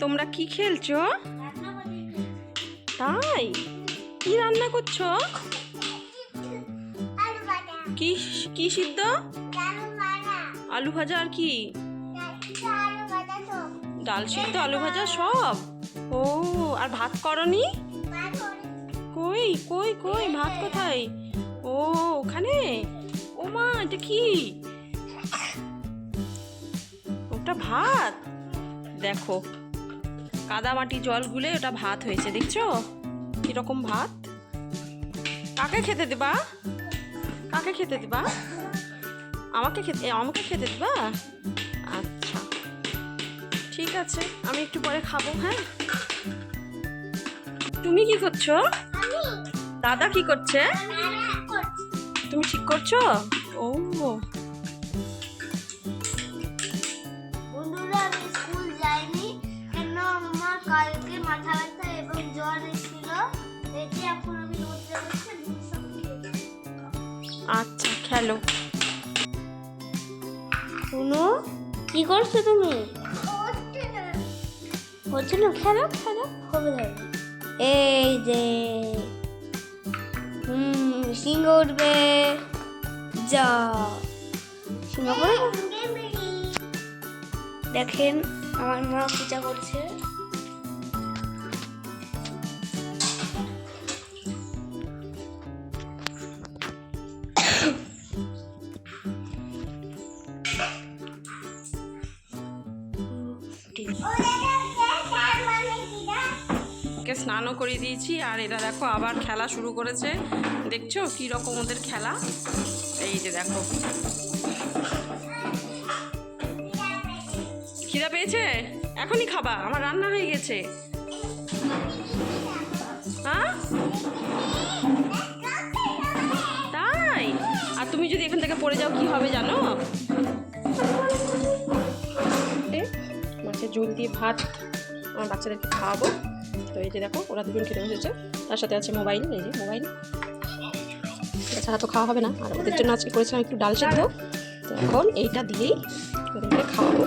তোমরা কি খেলছো? তাই? কি রান্না করছ? কি কি সিদ্ধ? আলু ভাজা আর কি? ডাল সিদ্ধ, আলু ভাজা সব? ও, আর ভাত করনি? কই কই কই, ভাত কোথায়? ও, ওখানে? ও মা, এটা কি? ওটা ভাত? দেখো কাদামাটি জল গুলে ওটা ভাত হয়েছে দেখছ? কীরকম ভাত? কাকে খেতে দেবা? কাকে খেতে দেবা? আমাকে খেতে আমাকে খেতে দেবা? আচ্ছা। ঠিক আছে আমি একটু পরে খাব হ্যাঁ? তুমি কি করছ? দাদা কি করছে। তুমি ঠিক করছ? ও। কালকে মাথা ব্যথা এবং জ্বর এসেছিল এতে এখন আমি। আচ্ছা খেলো। শুনো কি করছ তুমি? হচ্ছে না। খেলো খেলো। হবে হবে এই যে হুম সিংহ উঠবে। যা সিংহ দেখেন আমার মা পূজা করছে। ওকে স্নানও করে দিয়েছি, আর এরা দেখো আবার খেলা শুরু করেছে। দেখছ কি রকম ওদের খেলা? এই যে দেখো। খিদা পেয়েছে? এখনই খাবা, আমার রান্না হয়ে গেছে। হ্যাঁ? তাই? আর তুমি যদি এখান থেকে পড়ে যাও, কি হবে জানো? হচ্ছে ঝুল দিয়ে ভাত, আমার বাচ্চাদেরকে খাওয়াবো। তো এই যে দেখো, ওরা দুজন খেতে বসেছে। তার সাথে আছে মোবাইল, এই যে মোবাইল। এছাড়া তো খাওয়া হবে না। আর ওদের জন্য আজকে করেছিলাম একটু ডাল সেদ্ধ। তো এখন এইটা দিয়েই ওদেরকে খাওয়াবো।